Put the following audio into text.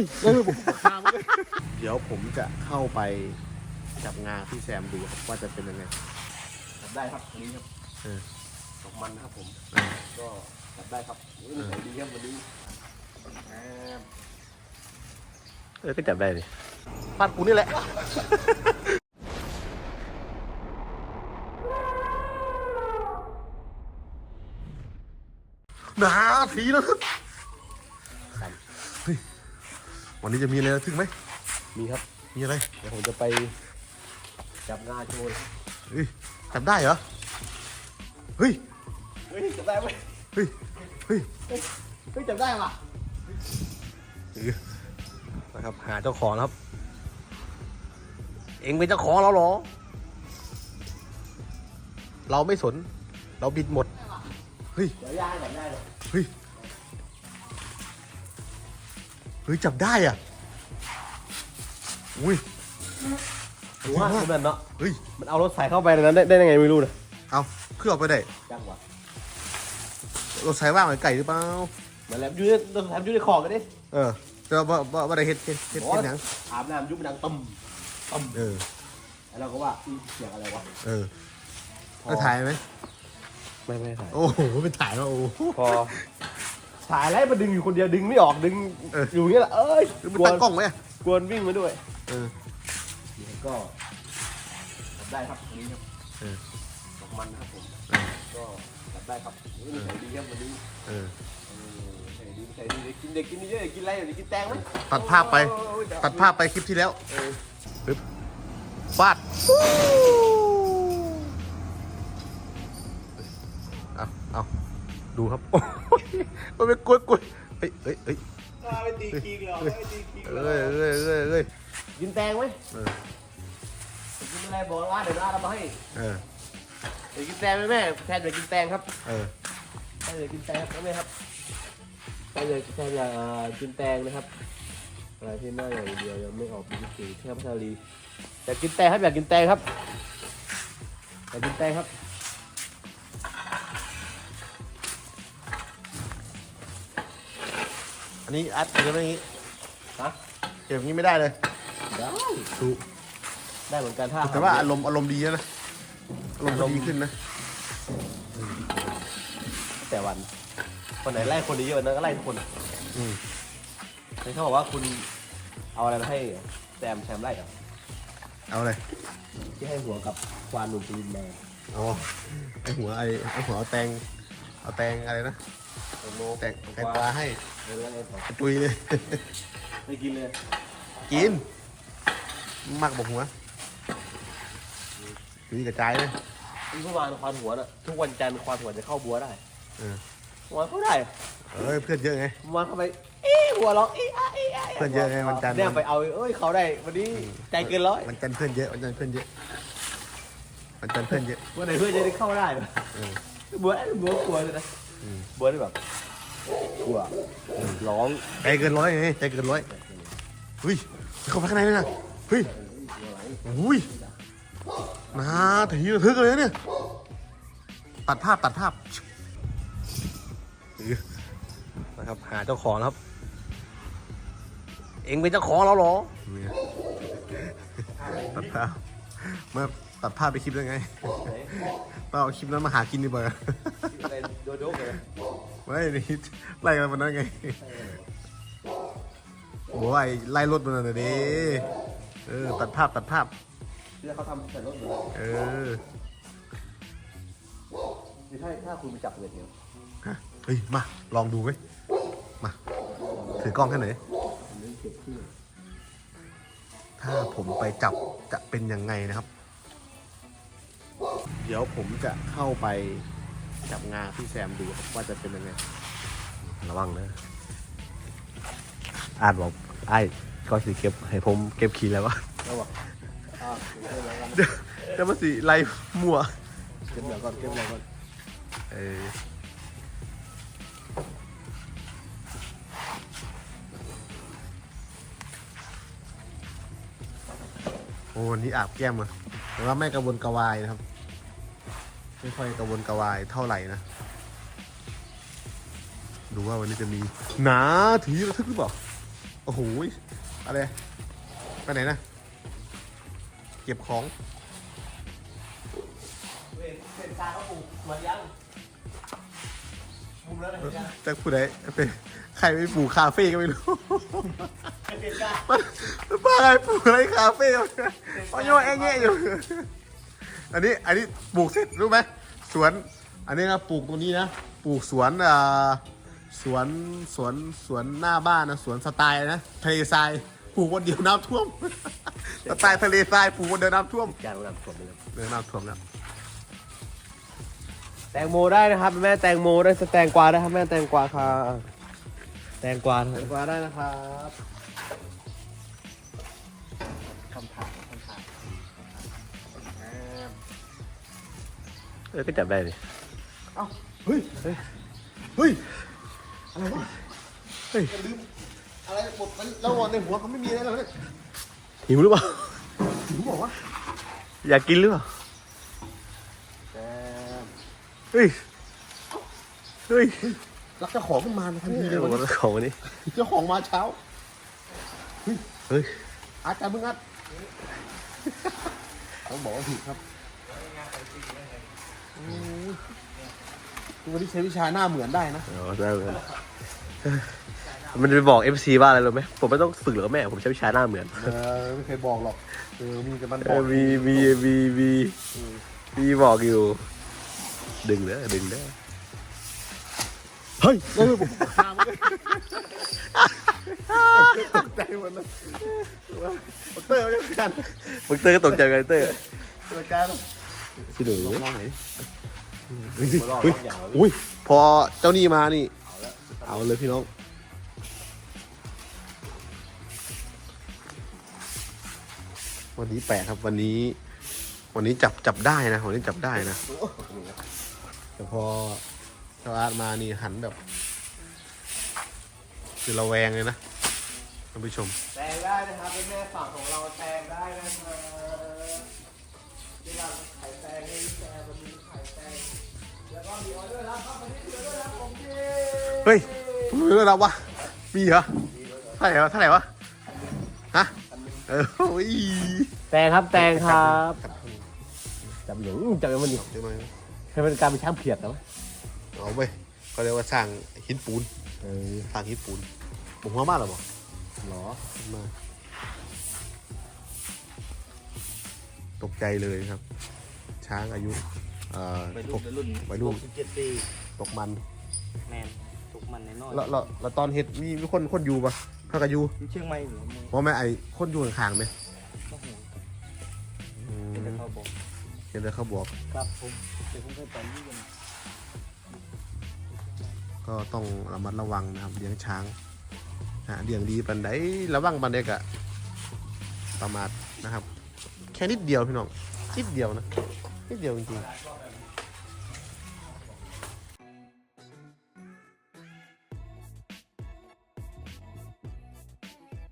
ฮ้ยเฮ้ยผมคางเลยเดี๋ยวผมจะเข้าไปจับงาพี่แซมดูครับว่าจะเป็นยังไงจับได้ครับวันนี้ครับเออตกมันนะครับผมเออก็จับได้ครับนี่ใส่ดีครับวันนี้แอมเออก็จับได้ดิฟาดกูนี่แหละนาทีแล้วครับเฮ้ย วันนี้จะมีอะไรระทึกไหม มีครับ มีอะไรเดี๋ยวผมจะไปจับงาโชว์เฮ้ยจับได้เหรอ เฮ้ย เฮ้ยจับได้ไหมเฮ้ย เฮ้ย เฮ้ยจับได้ว่ะนะครับหาเจ้าของครับ เอ็งเป็นเจ้าของเราเหรอ เราไม่สน เราบิดหมด เฮ้ย เดี๋ยวยายจับได้เลยเฮ้ย ฮ้ยจับได้อะ อุ้ย ดูว่าคือมันเนาะเฮ้ย มันเอารถใส่เข้าไปในนั้นได้ได้ยังไงไม่รู้นะเอาเครื่องออกไปได้จังหวะเราใส่ว่างไว้ไก่หรือเปล่าเหมือนแล้วอยูในเราทำอยูในคอกันดิเออแต่ว่าบ่บ่บ่ได้เฮ็ดเฮ็ดเฮ็ดเฮ็ดหยังอาบน้ำยุบมันดังตึมตึมเออแล้วเราก็ว่าอืมเสียงอะไรวะเออได้ถ่ายไหมไม่ไม่ถ่ายโอ้โหไม่ถ่ายแล้วโอ้โหพอ ถ่ายแล้วมันดึงอยู่คนเดียวดึงไม่ออกดึงเออออ ยู่อย่างเงี้ยแหละเอ้ยหรือมันกวตั้นงกล้องไว้อะกวนวิ่งมาด้วยเออ ก็จับได้ครับวันนี้ครับเออ ตกมันนะครับผมเออก็จับได้ครับนี่ใส่ดีครับวันนี้เออ เออใส่ดีใส่ดีเด็กกินเด็กกินนี่เยอะกินอะไรเด็กกินแตงไหมตัดภาพไป โอ้ยตัดภาพไปคลิปที่แล้วเออปึ๊บฟาดเอาเอาดูครับโอ้ย มันเป็นกล้วยกล้วยเอ้ยเอ้ยเอ้ยมาไปตีคิงเหรอไปตีคิงเหรอเอ้ยเอ้ยเอ้ยเอ้ยกินแตงไหมเออกินอะไรบอกว่าเดี๋ยวน้าเรามาให้เออเดี๋ยวกินแตงไหมแม่แทนเดี๋ยวกินแตงครับเออแทนเดี๋ยวกินแตงครับแม่ครับแทนเดี๋ยวแทนอย่ากินแตงนะครับอะไรที่หน้าอย่างเดียวยังไม่ออกเป็นสีเทพพัชรีอยากกินแตงครับอยากกินแตงครับอยากกินแตงครับ อันนี้อัดเก็บไว้อย่างนี้ฮะเก็บอย่างนี้ไม่ได้เลยได้ถูกได้เหมือนกันถ้าแต่ว่าอารมณ์อารมณ์ดีแล้วนะอารมณ์ดีขึ้นนะ แต่วัน คนไหนไล่คนเยอะๆนั้นก็ไล่ทุกคนอืมเห็นเขาบอกว่าคุณเอาอะไรมาให้แซมแซมไล่เหรอเอาเลยที่ให้หัวกับควานหนุ่มจีนแดงอ๋อไอหัวไอไอหัวเอาแตงเอาแตงอะไรนะโอ้โห แตงแตงกวาให้เออแล้วไงต่อตุยเลย ไม่กินเลย กินมากบอกหัวตุยกระจายเลยเมื่อวานควานหัวน่ะทุกวันจันทร์ควานหัวจะเข้าบัวได้เออเมื่อวานเข้าได้เอ้ยเพื่อนเยอะไงเมื่อวานเข้าไปเอ๊ะหัวเราะเอ๊ะอะเอ๊ะอะเพื่อนเยอะไงวันจันทร์เนี่ยไปเอาเอ้ยเขาได้วันนี้ใจเกินร้อยมันจันทร์เพื่อนเยอะมันจันทร์เพื่อนเยอะมันจันทร์เพื่อนเยอะวันไหนเพื่อนจะได้เข้าได้ปะเออบัวบัวกลัวเลยนะ อืมบัวได้แบบกลัวร้องใจเกินร้อยไงใจเกินร้อยเฮ้ยเข้าไปข้างในเลยนะเฮ้ยอุ้ยนาทีระทึกเลยนะเนี่ยตัดภาพตัดภาพนะครับหาเจ้าของครับ เอ็งเป็นเจ้าของเราเหรอเนี่ยตัดภาพเมื่อตัดภาพไปคลิปแล้วไงเราเอาคลิปนั้นมาหากินดีกว่าอะไรโดโดกเลยไม่นี่ไล่กันวันนั้นไง โอ้ยไล่รถมันน่ะดิเออ ตัดภาพตัดภาพ ที่เขาทำแต่รถเหมือนเออคือถ้าถ้าคุณไปจับเงินเนี่ยฮะเฮ้ย มา ลองดูไหมมา ถือกล้องแค่ไหนอยถ้าผมไปจับจะเป็นยังไงนะครับ เดี๋ยวผมจะเข้าไป จับงาพี่แซมดูครับว่าจะเป็นยังไง ระวังนะอ่านบอกไอ้ก็สิเก็บให้ผมเก็บขี้แล้ววะระวังอ่าเก็บแล้วกันเดี๋ยวเดี๋ยวมาสิไล่มั่วเก็บแล้วก่อนเก็บแล้วก่อนเออโอ้วันนี้อาบแก้มอะแต่ว่าไม่กระวนกระวายนะครับ ไม่ค่อยกระวนกระวายเท่าไหร่นะ ดูว่าวันนี้จะมีหนาทีระทึกหรือเปล่า โอ้โห อะไร ไปไหนนะ เก็บของเห็นเห็นตาเขาปลูกมายังมุมแล้วเลยยังจะพูดอะไรเป็นใครไปปลูกคาเฟ่ก็ไม่รู้เห็นตามันบ้าอะไรปลูกอะไรคาเฟ่วะมันโยแอะแงะอยู่ อันนี้อันนี้ปลูกเสร็จรู้ไหมสวน อันนี้นะปลูกตรงนี้นะปลูกสวนอ่าสวนสวนสวนหน้าบ้านนะสวนสไตล์นะทะเลทรายปลูกวันเดียวน้ำท่วม สไตล์ทะเลทรายปลูกวันเดียวน้ำท่วมจานระดับสมเลยครับเดินน้ำท่วมแล้วแตงโมได้นะครับแม่แตงโมได้สแตงกวาได้ครับแม่แตงกวาค่ะแตงกวาแตงกวาได้นะครับ เออก็จับได้ดิเอ้าเฮ้ย เฮ้ย เฮ้ย อะไรวะ เฮ้ย ลืม อะไรหมดมันแล้วในหัวเขาไม่มีอะไรแล้วเนี่ยหิวหรือเปล่า ถึงบอกว่าอยากกินหรือเปล่า แกเฮ้ย เฮ้ยรักเจ้าของขึ้นมาทันทีเลยโอ้วันโหนี้ของวันนี้ เจ้าของมาเช้าเฮ้ย อาจารย์มึงอัดเขาบอกว่าผิดครับ โอ้ยวันนี้ใช้วิชาหน้าเหมือนได้นะอ๋อได้เลยมันจะไปบอก FC ว่าอะไรรู้ไหมผมไม่ต้องฝึกหรอกแม่ ผมใช้วิชาหน้าเหมือนเออไม่เคยบอกหรอกเออมีแต่มันบเออกอมีมีมีมีมีบอกอยู่ ดึงเด้อดึงเด้อเฮ้ยเออผมข้ามเลยตกใจหมดเลยเตอร์ไม่ได้กัน มึงเตอร์ก็ตกใจกันเตอร์รายการ พี่หนูลองไหนเฮ้ยเฮ้ยอุ้ย พอเจ้านี่มานี่ เอาเลยพี่น้องวันนี้แปลกครับวันนี้ วันนี้จับจับได้นะวันนี้จับได้นะแต่พอเจ้าอาร์ตมานี่หันแบบคือระแวงเลยนะท่านผู้ชมแตงได้นะครับเป็นแม่ฝั่งของเราแตงได้นะครับที่เราไข่แตงให้ แล้วก็มีออเดอร์รับครับวันนี้มีออเดอร์รับผมเย้เฮ้ยไม่รู้แล้ววะมีเหรอเท่าไหร่วะเท่าไหร่วะฮะเออโอ้ยแตงครับแตงครับจับหลงจับมันดิเดี๋ยวหน่อยให้มันกลายเป็นช้างเผือกแล้วเอาไปเขาเรียกว่าสร้างหินปูนเออสร้างหินปูนผมหัวมากหรอบอกหรอมาตกใจเลยครับ ช้างอายุ เอ่อวัยหรุ่กนวัยรุ่นวัยรุ่น สิบเจ็ดปีตกมันแมนทุกมันในน้อยแล้วแล้วแล้วตอนเฮ็ดมีมีคนคนอยู่ปะถ้ากับอยู่อยู่เชียงใหม่หรือมึงเพราะแม่ไอ้คนอยู่ข้างๆไหมก็โหอืมเป็นแต่เขาบอกเห็นแต่เขาบอก ครับผมเดี๋ยวผมเคยไปนี่กันก็ต้องระมัดระวังนะครับเลี้ยงช้างนะเลี้ยงดีปันไดระวังปันเด็กอะประมาทนะครับ แค่นิดเดียวพี่น้องนิดเดียวนะ Entendeu, entendi.